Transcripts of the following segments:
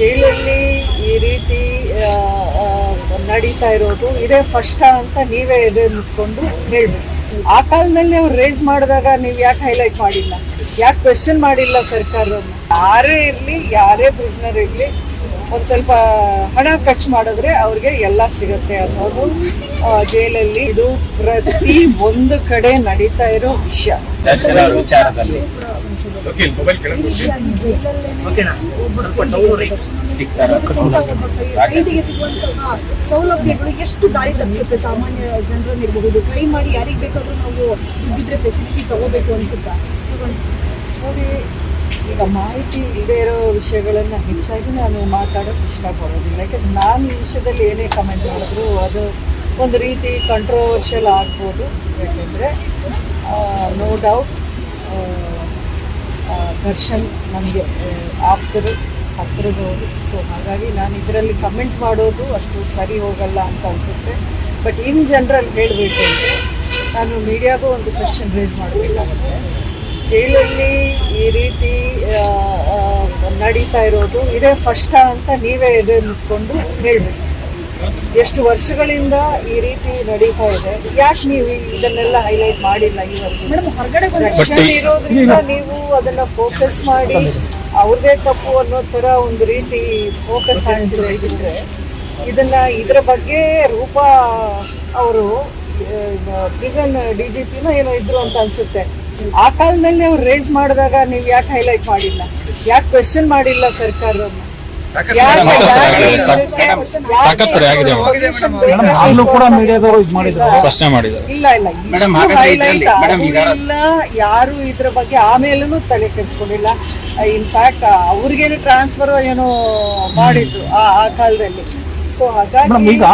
ಜೈಲಲ್ಲಿ ಈ ರೀತಿ ನಡೀತಾ ಇರೋದು ಇದೇ ಫಸ್ಟ್ ಅಂತ ನೀವೇ ಎದೆ ಮುಟ್ಕೊಂಡು ಹೇಳ್ಬೇಕು. ಆ ಕಾಲದಲ್ಲಿ ಅವ್ರು ರೇಸ್ ಮಾಡಿದಾಗ ನೀವು ಯಾಕೆ ಹೈಲೈಟ್ ಮಾಡಿಲ್ಲ? ಯಾಕೆ ಕ್ವೆಶನ್ ಮಾಡಿಲ್ಲ ಸರ್ಕಾರವನ್ನು ಯಾರೇ ಇರಲಿ, ಯಾರೇ ಪ್ರಿಸ್ನರ್ ಇರಲಿ, ಒಂದು ಸ್ವಲ್ಪ ಹಣ ಖರ್ಚು ಮಾಡಿದ್ರೆ ಅವ್ರಿಗೆ ಎಲ್ಲ ಸಿಗುತ್ತೆ ಅನ್ನೋದು ಜೈಲಲ್ಲಿ ಇದು ಪ್ರತಿ ಒಂದು ಕಡೆ ನಡೀತಾ ಇರೋ ವಿಷಯ. ಸಿಗ್ತಾರ ಖೈದಿಗೆ ಸಿಗುವಂತಹ ಸೌಲಭ್ಯಗಳು ಎಷ್ಟು ದಾರಿ ತಪ್ಪಿಸುತ್ತೆ? ಸಾಮಾನ್ಯ ಜನರನ್ನಿರಬಹುದು ಕೈ ಮಾಡಿ ಯಾರಿಗೆ ಬೇಕಾದ್ರೂ ನಾವು ದುಡ್ಡಿದ್ರೆ ಫೆಸಿಲಿಟಿ ತಗೋಬೇಕು ಅನ್ಸುತ್ತಾ. ನೋಡಿ ಈಗ ಮಾಹಿತಿ ಇಲ್ಲದೆ ಇರೋ ವಿಷಯಗಳನ್ನು ಹೆಚ್ಚಾಗಿ ನಾನು ಮಾತಾಡೋಕೆ ಇಷ್ಟಪಡೋದಿಲ್ಲ. ಯಾಕಂದ್ರೆ ನಾನು ಈ ವಿಷಯದಲ್ಲಿ ಏನೇ ಕಮೆಂಟ್ ಮಾಡಿದ್ರು ಅದು ಒಂದು ರೀತಿ ಕಂಟ್ರೋವರ್ಷಿಯಲ್ ಆಗ್ಬೋದು. ಯಾಕೆಂದರೆ ನೋ ಡೌಟ್ ದರ್ಶನ್ ನಮಗೆ ಆಪ್ತರು ಹತ್ತಿರದವರು ಸೊ ಹಾಗಾಗಿ ನಾನು ಇದರಲ್ಲಿ ಕಮೆಂಟ್ ಮಾಡೋದು ಅಷ್ಟು ಸರಿ ಹೋಗಲ್ಲ ಅಂತ ಅನಿಸುತ್ತೆ. ಬಟ್ ಇನ್ ಜನರಲ್ ಹೇಳಬೇಕು ಅಂದರೆ, ನಾನು ಮೀಡಿಯಾಗೂ ಒಂದು ಕ್ವೆಶನ್ ರೇಸ್ ಮಾಡಬೇಕಾಗುತ್ತೆ. ಜೈಲಲ್ಲಿ ಈ ರೀತಿ ನಡೀತಾ ಇರೋದು, ಇದೇ ಫಸ್ಟ್ ಅಂತ ನೀವೇ ಎದೆ ಮುಟ್ಕೊಂಡು ಹೇಳ್ಬೇಕು. ಎಷ್ಟು ವರ್ಷಗಳಿಂದ ಈ ರೀತಿ ನಡೀತಾ ಇದೆ? ಯಾಕೆ ನೀವು ಇದನ್ನೆಲ್ಲ ಹೈಲೈಟ್ ಮಾಡಿಲ್ಲ ಇವತ್ತು ರಕ್ಷಣೆ ಇರೋದ್ರಿಂದ ನೀವು ಅದನ್ನ ಫೋಕಸ್ ಮಾಡಿ ಅವ್ರದೇ ತಪ್ಪು ಅನ್ನೋ ತರ ಒಂದು ರೀತಿ ಫೋಕಸ್ ಆಗ್ತಿದೆ ಇದ್ರೆ. ಇದನ್ನ ಇದರ ಬಗ್ಗೆ ರೂಪ ಅವರು ಪ್ರಿಸನ್ ಡಿ ಜಿ ಪಿನ ಏನೋ ಇದ್ರು ಅಂತ ಅನ್ಸುತ್ತೆ. ಆ ಕಾಲದಲ್ಲಿ ಅವ್ರು ರೇಸ್ ಮಾಡಿದಾಗ ನೀವು ಯಾಕೆ ಹೈಲೈಟ್ ಮಾಡಿಲ್ಲ? ಯಾಕೆ ಕ್ವೆಶನ್ ಮಾಡಿಲ್ಲ ಸರ್ಕಾರವನ್ನು ಸಾಕಷ್ಟು ಸರಿ ಆಗಿದೆ ಯಾಕೆ solution ಮೇಡಮ್ ಆಗ್ಲೂ ಕೂಡ ಮೀಡಿಯಾದವರು ಇದು ಮಾಡಿದ್ರು ಪ್ರಶ್ನೆ ಮಾಡಿದ್ದಾರೆ ಇಲ್ಲ ಇಲ್ಲ ಯಾರು ಇದ್ರ ಬಗ್ಗೆ ಆಮೇಲೂ ತಲೆ ಕೆಡಿಸ್ಕೊಂಡಿಲ್ಲ ಇನ್ಫ್ಯಾಕ್ಟ್ ಅವ್ರಿಗೇನು ಟ್ರಾನ್ಸ್ಫರ್ ಏನೋ ಮಾಡಿದ್ರು ಆ ಆ ಕಾಲದಲ್ಲಿ ಸೊ ಮೇಡಮ್ ಹಾಗಾಗಿ ಈಗ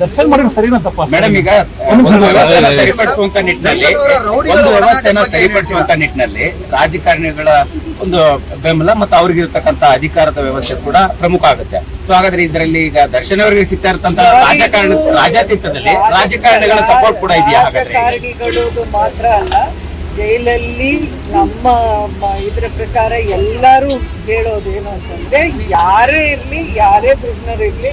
ದರ್ಶನ್ ಮಾಡಿದ್ರೆ ಸರಿನಾ ತಪ್ಪ ಮೇಡಮ್ ಈಗ ಒಂದು ವ್ಯವಸ್ಥೆನ ಸರಿಪಡಿಸುವಂತ ನಿಟ್ಟಿನಲ್ಲಿ ಒಂದು ವ್ಯವಸ್ಥೆನ ಸರಿಪಡಿಸುವಂತ ನಿಟ್ಟಿನಲ್ಲಿ ರಾಜಕಾರಣಿಗಳ ಒಂದು ಬೆಂಬಲ ಮತ್ತು ಅವ್ರಿಗಿರ್ತಕ್ಕಂತ ಅಧಿಕಾರದ ವ್ಯವಸ್ಥೆ ಕೂಡ ಪ್ರಮುಖ ಆಗುತ್ತೆ. ಸೊ ಹಾಗಾದ್ರೆ ಇದರಲ್ಲಿ ಈಗ ದರ್ಶನ್ ಅವರಿಗೆ ಸಿಗ್ತಾ ಇರ್ತಂತ ರಾಜಕಾರಣ ರಾಜಾತೀತದಲ್ಲಿ ರಾಜಕಾರಣಿಗಳ ಸಪೋರ್ಟ್ ಕೂಡ ಇದೆಯಾ ಹಾಗಾದ್ರೆ ಮಾತ್ರ ಅಲ್ಲ ಜೈಲಲ್ಲಿ ನಮ್ಮ ಮ- ಇದ್ರ ಪ್ರಕಾರ ಎಲ್ಲರೂ ಹೇಳೋದೇನು ಏನು ಅಂತಂದ್ರೆ ಯಾರೇ ಇರ್ಲಿ ಯಾರೇ ಪ್ರಿಸ್ನರ್ ಇರ್ಲಿ